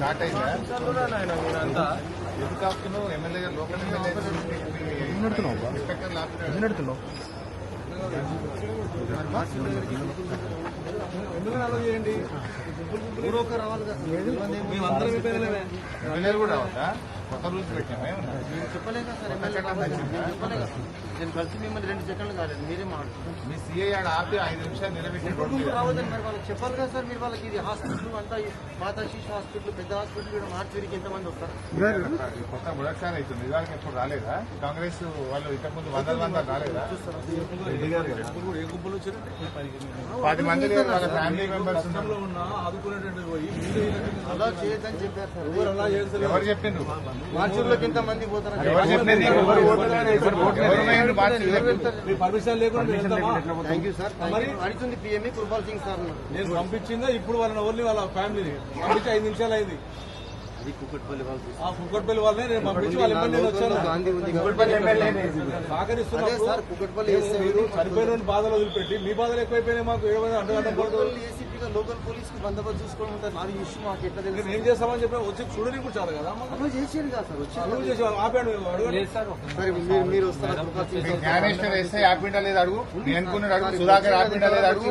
Start అయిందా ఎందుకు ఆపుతున్నావు ఎమ్మెల్యే గారు లోకల్ ఎమ్మెల్యే ఇన్స్పెక్టర్ ఆపుతున్నాడు మేమందరం కూడా రావద్దా కొత్త రూల్స్ పెట్టాము సార్? నేను కలిసి మిమ్మల్ని రెండు సెకండ్లు కాలేదు మీరే మాట్లాడుతున్నారు మీ సిఐ ఆడ ఆపి ఐదు నిమిషాలు నిలబెట్టి. రావద్దని మరి వాళ్ళకి చెప్పాలి కదా సార్? మీరు వాళ్ళకి ఇది హాస్పిటల్ అంతా మాతా శిశు హాస్పిటల్ పెద్ద హాస్పిటల్ ఇక్కడ మార్చేరికి ఎంతమంది వస్తారు? కొత్త మొదటిసారి అవుతుంది. ఇవాళకి ఎప్పుడు రాలేదా? కాంగ్రెస్ వాళ్ళు ఇంతకుముందు వందల వందలు రాలేదా? ఏ గుంపులు వచ్చారంటే పది మంది. వాళ్ళ ఫ్యామిలీ మెంబర్స్ ఉన్నారు. అలా చేయొద్దని చెప్పారు సార్. ఎవరు అలా చేస్తారు ఎవరు చెప్పిండ్రు? మార్చూర్లోకి మంది పోతారు పర్మిషన్ లేకుండా సార్. మరి? అడుగుతుంది పిఎంఈ కుర్బాల్ సింగ్ సార్ అన్నారు. నేను పంపించిందా ఇప్పుడు వాళ్ళని ఎవరిని వాళ్ళ ఫ్యామిలీని. పంపించి ఐదు నిమిషాలు అయింది. అది కుక్కట్పల్లి వాళ్ళు నేను పంపించి వాళ్ళ ఇబ్బంది నేను వచ్చాను. గాంధీ ఉంది మీరు చనిపోయిన బాధలు వదిలిపెట్టి మీ బాధలు ఎక్కువైపోయినాయి మాకు ఏమైనా అంటే లోకల్ ఏసీపీగా లోకల్ పోలీస్కి బందోబస్తు చూసుకోవడం ఉంటుంది నాది ఇష్యూ మాకు ఎట్లా తెలుసు ఏం చేస్తామని చెప్పి వచ్చి చూడని కూడా చాలు కదా అలా చేసేది కదా సార్ వచ్చి అడుగు చేసి ఆపాడు సరే మీరు మీరు వస్తారా? ఎస్ఐ ఆపిండా లేదు అడుగు? నేను అనుకున్నాడు అడుగు. సుధాకర్ ఆపిండా లేదు అడుగు?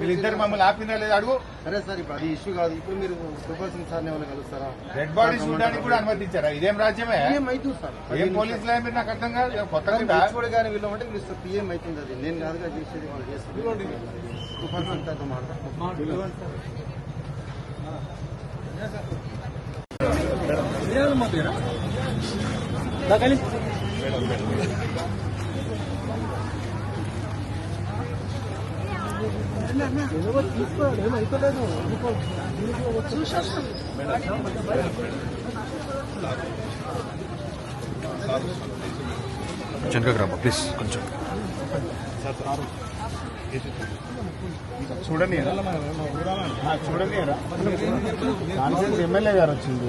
వీళ్ళిద్దరు మమ్మల్ని ఆపిండా లేదు అడుగు? సరే సార్ ఇప్పుడు అది ఇష్యూ కాదు. ఇప్పుడు మీరు కుర్బాల్ సింగ్ సార్ ఎవరు కలుస్తారా? డెడ్ బాడీ చూడడానికి కూడా అనుమతించారా? ఇదేం రాజ్యమే? సార్. ఏం పోలీసులు మీరు నాకు అర్థం కాదు. కొత్తగా? కూడా కానీ వీళ్ళు అంటే పిలుస్తారు పిఎం అవుతుంది అది నేను కాదుగా చేసేది వాళ్ళు చేస్తారు. కుర్బాల్ సింగ్ సార్తో మాట్లాడతారు వెనకకు రామ్మా ప్లీజ్ కొంచెం చూడని చూడని ఎమ్మెల్యే గారు వచ్చింది.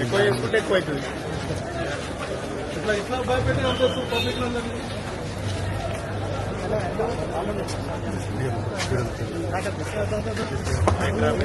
ఎక్కువ చేసుకుంటే ఎక్కువ అవుతుంది ఇట్లా ఇట్లా భయపెట్టి పంపిస్తారు పబ్లిక్ అందరినీ?